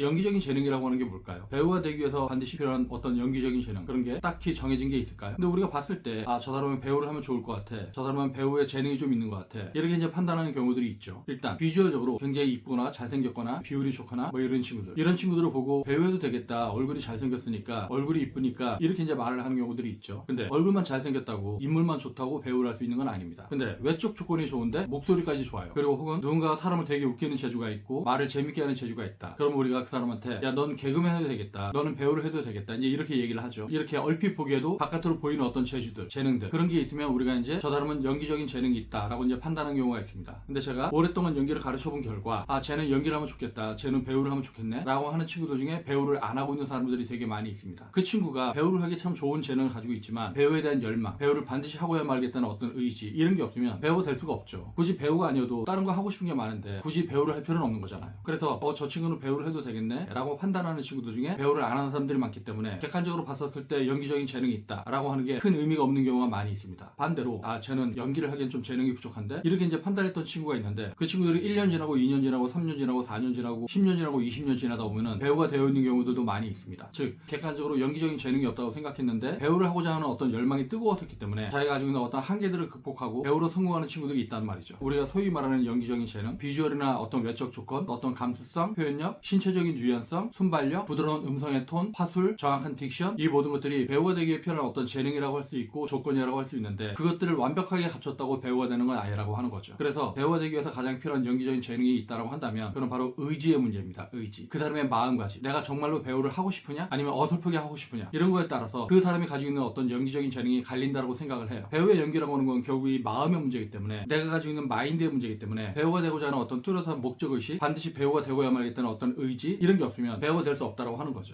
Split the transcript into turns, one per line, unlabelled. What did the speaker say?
연기적인 재능이라고 하는 게 뭘까요? 배우가 되기 위해서 반드시 필요한 어떤 연기적인 재능 그런 게 딱히 정해진 게 있을까요? 근데 우리가 봤을 때 아 저 사람은 배우를 하면 좋을 것 같아. 저 사람은 배우의 재능이 좀 있는 것 같아. 이렇게 이제 판단하는 경우들이 있죠. 일단 비주얼적으로 굉장히 이쁘거나 잘생겼거나 비율이 좋거나 뭐 이런 친구들. 이런 친구들을 보고 배우해도 되겠다. 얼굴이 잘생겼으니까 얼굴이 이쁘니까 이렇게 이제 말을 하는 경우들이 있죠. 근데 얼굴만 잘생겼다고 인물만 좋다고 배우를 할 수 있는 건 아닙니다. 근데 외적 조건이 좋은데 목소리까지 좋아요. 그리고 혹은 누군가가 사람을 되게 웃기는 재주가 있고 말을 재밌게 하는 재주가 있다. 그럼 우리가 그 사람한테 야 넌 개그맨 해도 되겠다. 너는 배우를 해도 되겠다. 이제 이렇게 얘기를 하죠. 이렇게 얼핏 보기에도 바깥으로 보이는 어떤 재주들 재능들 그런 게 있으면 우리가 이제 저 사람은 연기적인 재능이 있다라고 이제 판단하는 경우가 있습니다. 근데 제가 오랫동안 연기를 가르쳐 본 결과 아 쟤는 연기를 하면 좋겠다. 쟤는 배우를 하면 좋겠네. 라고 하는 친구들 중에 배우를 안 하고 있는 사람들이 되게 많이 있습니다. 그 친구가 배우를 하기 참 좋은 재능을 가지고 있지만 배우에 대한 열망 배우를 반드시 하고야 말겠다는 어떤 의지 이런 게 없으면 배우가 될 수가 없죠. 굳이 배우가 아니어도 다른 거 하고 싶은 게 많은데 굳이 배우를 할 필요는 없는 거잖아요. 그래서 어 저 친구는 배우를 해도 되겠 네? 라고 판단하는 친구들 중에 배우를 안 하는 사람들이 많기 때문에 객관적으로 봤었을 때 연기적인 재능이 있다 라고 하는 게 큰 의미가 없는 경우가 많이 있습니다. 반대로 아 쟤는 연기를 하기엔 좀 재능이 부족한데? 이렇게 이제 판단했던 친구가 있는데 그 친구들이 1년 지나고 2년 지나고 3년 지나고 4년 지나고 10년 지나고 20년 지나다 보면은 배우가 되어 있는 경우들도 많이 있습니다. 즉 객관적으로 연기적인 재능이 없다고 생각했는데 배우를 하고자 하는 어떤 열망이 뜨거웠었기 때문에 자기가 가지고 있는 어떤 한계들을 극복하고 배우로 성공하는 친구들이 있단 말이죠. 우리가 소위 말하는 연기적인 재능 비주얼이나 어떤 외적 조건 어떤 감수성 표현력 신체적인 유연성 순발력 부드러운 음성의 톤 화술 정확한 딕션 이 모든 것들이 배우가 되기에 필요한 어떤 재능이라고 할 수 있고 조건이라고 할 수 있는데 그것들을 완벽하게 갖췄다고 배우가 되는 건 아니라고 하는 거죠. 그래서 배우가 되기 위해서 가장 필요한 연기적인 재능이 있다고 한다면 그건 바로 의지의 문제입니다. 의지. 그 사람의 마음가짐. 내가 정말로 배우를 하고 싶으냐? 아니면 어설프게 하고 싶으냐? 이런 거에 따라서 그 사람이 가지고 있는 어떤 연기적인 재능이 갈린다고 생각을 해요. 배우의 연기라고 하는 건 결국 이 마음의 문제이기 때문에 내가 가지고 있는 마인드의 문제이기 때문에 배우가 되고자 하는 어떤 뚜렷한 목적의식 반드시 배우가 되고야 말겠다는 어떤 의지 이런 게 없으면 배우가 될 수 없다고 하는 거죠